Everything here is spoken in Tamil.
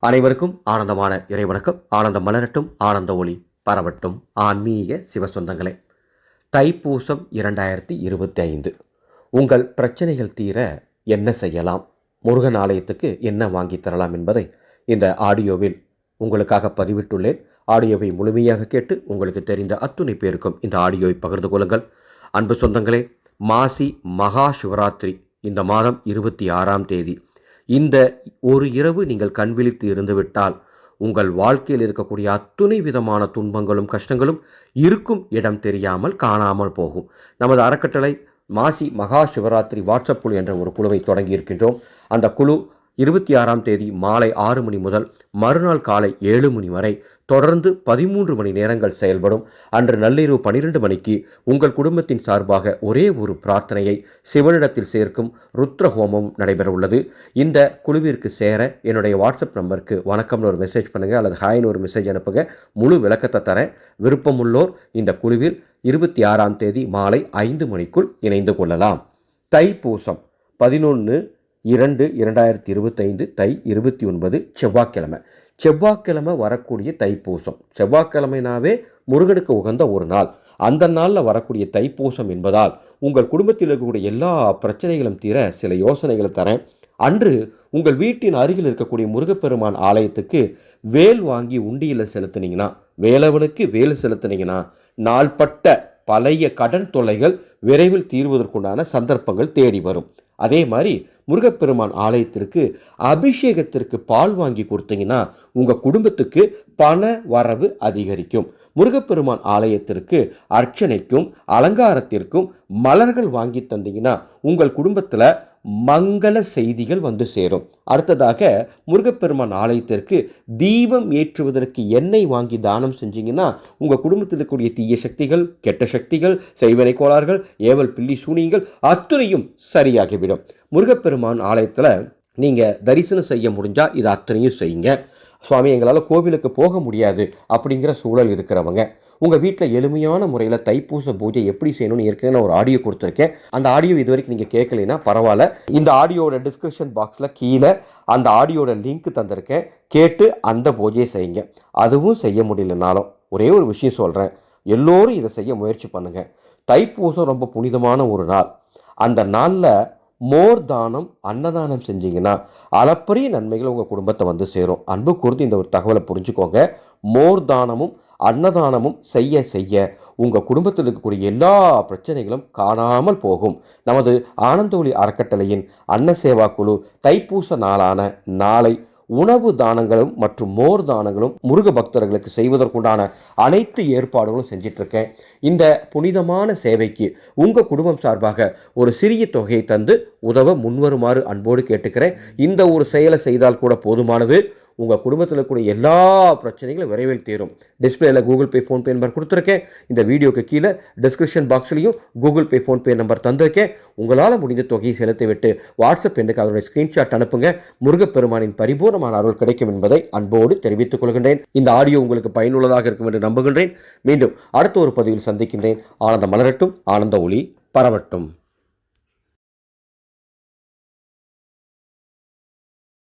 அனைவருக்கும் ஆனந்தமான இறைவணக்கம். ஆனந்தம் மலரட்டும் ஆனந்த ஒளி பரவட்டும். ஆன்மீக சிவசொந்தங்களே தைப்பூசம் இரண்டாயிரத்தி இருபத்தி ஐந்து உங்கள் பிரச்சனைகள் தீர என்ன செய்யலாம்? முருகன் ஆலயத்துக்கு என்ன வாங்கித் தரலாம் என்பதை இந்த ஆடியோவில் உங்களுக்காக பதிவிட்டுள்ளேன். ஆடியோவை முழுமையாக கேட்டு உங்களுக்கு தெரிந்த அத்துணை பேருக்கும் இந்த ஆடியோவை பகிர்ந்து கொள்ளுங்கள். அன்பு சொந்தங்களே மாசி மகா சிவராத்திரி இந்த மாதம் இருபத்தி ஆறாம் தேதி. இந்த ஒரு இரவு நீங்கள் கண் விழித்து இருந்துவிட்டால் உங்கள் வாழ்க்கையில் இருக்கக்கூடிய அத்துணை விதமான துன்பங்களும் கஷ்டங்களும் இருக்கும் இடம் தெரியாமல் காணாமல் போகும். நமது அறக்கட்டளை மாசி மகா சிவராத்திரி வாட்ஸ்அப் குழு என்ற ஒரு குழுவை தொடங்கி இருக்கின்றோம். அந்த குழு இருபத்தி ஆறாம் தேதி மாலை ஆறு மணி முதல் மறுநாள் காலை ஏழு மணி வரை தொடர்ந்து பதிமூன்று மணி நேரங்கள் செயல்படும். அன்று நள்ளிரவு பனிரெண்டு மணிக்கு உங்கள் குடும்பத்தின் சார்பாக ஒரே ஒரு பிரார்த்தனையை சிவனிடத்தில் சேர்க்கும் ருத்ர ஹோமம் நடைபெற உள்ளது இந்த குழுவிற்கு சேர என்னுடைய வாட்ஸ்அப் நம்பருக்கு வணக்கம்னு ஒரு மெசேஜ் பண்ணுங்கள் அல்லது ஹாய்னு ஒரு மெசேஜ் அனுப்புங்க. முழு விளக்கத்தை தரேன். விருப்பமுள்ளோர் இந்த குழுவில் இருபத்தி ஆறாம் தேதி மாலை ஐந்து மணிக்குள் இணைந்து கொள்ளலாம். தைப்பூசம் பதினொன்று இரண்டு இரண்டாயிரத்தி இருபத்தைந்து தை இருபத்தி ஒன்பது செவ்வாய்க்கிழமை. செவ்வாய்க்கிழமை வரக்கூடிய தைப்பூசம். செவ்வாய்க்கிழமைனாவே முருகனுக்கு உகந்த ஒரு நாள். அந்த நாளில் வரக்கூடிய தைப்பூசம் என்பதால் உங்கள் குடும்பத்தில் இருக்கக்கூடிய எல்லா பிரச்சனைகளும் தீர சில யோசனைகளை தரேன். அன்று உங்கள் வீட்டின் அருகில் இருக்கக்கூடிய முருகப்பெருமான் ஆலயத்துக்கு வேல் வாங்கி உண்டியில் செலுத்துனீங்கன்னா வேலவனுக்கு வேல் செலுத்தினீங்கன்னா நாள்பட்ட பழைய கடன் தொல்லைகள் விரைவில் தீர்வதற்குண்டான சந்தர்ப்பங்கள் தேடி வரும். அதே மாதிரி முருகப்பெருமான் ஆலயத்திற்கு அபிஷேகத்திற்கு பால் வாங்கி கொடுத்தீங்கன்னா உங்கள் குடும்பத்துக்கு பண வரவு அதிகரிக்கும். முருகப்பெருமான் ஆலயத்திற்கு அர்ச்சனைக்கும் அலங்காரத்திற்கும் மலர்கள் வாங்கி தந்தீங்கன்னா உங்கள் குடும்பத்தில் மங்கள செய்திகள் வந்து சேரும். அடுத்ததாக முருகப்பெருமான் ஆலயத்திற்கு தீபம் ஏற்றுவதற்கு எண்ணெய் வாங்கி தானம் செஞ்சீங்கன்னா உங்கள் குடும்பத்தில் இருக்கக்கூடிய தீய சக்திகள் கெட்ட சக்திகள் செய்வனை கோளாறுகள் ஏவல் பில்லி சூனியங்கள் அத்துணையும் சரியாகிவிடும். முருகப்பெருமான் ஆலயத்தில் நீங்கள் தரிசனம் செய்ய முடிஞ்சால் இது அத்தனையும் செய்யுங்க. சுவாமி எங்களால் கோவிலுக்கு போக முடியாது அப்படிங்கிற சூழல் இருக்கிறவங்க. உங்கள் வீட்டில் எளிமையான முறையில் தைப்பூச பூஜை எப்படி செய்யணும்னு ஏற்கனவே நான் ஒரு ஆடியோ கொடுத்துருக்கேன். அந்த ஆடியோ இது வரைக்கும் நீங்கள் கேட்கலைன்னா பரவாயில்ல. இந்த ஆடியோட டிஸ்கிரிப்ஷன் பாக்ஸில் கீழே அந்த ஆடியோட லிங்க் தந்திருக்கேன். கேட்டு அந்த பூஜையை செய்யுங்க. அதுவும் செய்ய முடியலனாலும் ஒரே ஒரு விஷயம் சொல்கிறேன் எல்லோரும் இதை செய்ய முயற்சி பண்ணுங்கள் தைப்பூசம் ரொம்ப புனிதமான ஒரு நாள். அந்த நாளில் மோர் தானம் அன்னதானம் செஞ்சீங்கன்னா அளப்பரிய நன்மைகள் உங்கள் குடும்பத்தை வந்து சேரும். அன்பு கூர்ந்து இந்த ஒரு தகவலை புரிஞ்சுக்கோங்க. மோர் தானமும் அன்னதானமும் செய்ய செய்ய உங்கள் குடும்பத்தில் இருக்கக்கூடிய எல்லா பிரச்சனைகளும் காணாமல் போகும். நமது ஆனந்தொலி அறக்கட்டளையின் அன்ன சேவா குழு தைப்பூச நாளான நாளை உணவு தானங்களும் மற்றும் மோர் தானங்களும் முருக பக்தர்களுக்கு செய்வதற்குண்டான அனைத்து ஏற்பாடுகளும் செஞ்சிட்ருக்கேன். இந்த புனிதமான சேவைக்கு உங்கள் குடும்பம் சார்பாக ஒரு சிறிய தொகையை தந்து உதவ முன்வருமாறு அன்போடு கேட்டுக்கிறேன். இந்த ஒரு செயலை செய்தால் கூட போதுமானது. உங்கள் குடும்பத்தில் இருக்கக்கூடிய எல்லா பிரச்சனைகளும் விரைவில் தீரும். டிஸ்பிளேல கூகுள் பே ஃபோன்பே நம்பர் கொடுத்துருக்கேன். இந்த வீடியோக்கு கீழே டிஸ்கிரிப்ஷன் பாக்ஸ்லையும் கூகுள் பே ஃபோன்பே நம்பர் தந்திருக்கேன். உங்களால் முடிந்த தொகையை செலுத்திவிட்டு வாட்ஸ்அப் எண்ணுக்கு அதனுடைய ஸ்க்ரீன்ஷாட் அனுப்புங்க. முருகப்பெருமானின் பரிபூர்ணமான அருள் கிடைக்கும் என்பதை அன்போடு தெரிவித்துக் கொள்கின்றேன். இந்த ஆடியோ உங்களுக்கு பயனுள்ளதாக இருக்கும் என்று நம்புகின்றேன். மீண்டும் அடுத்த ஒரு பதிவில் சந்திக்கின்றேன். ஆனந்த மலரட்டும். ஆனந்த ஒளி பரவட்டும்.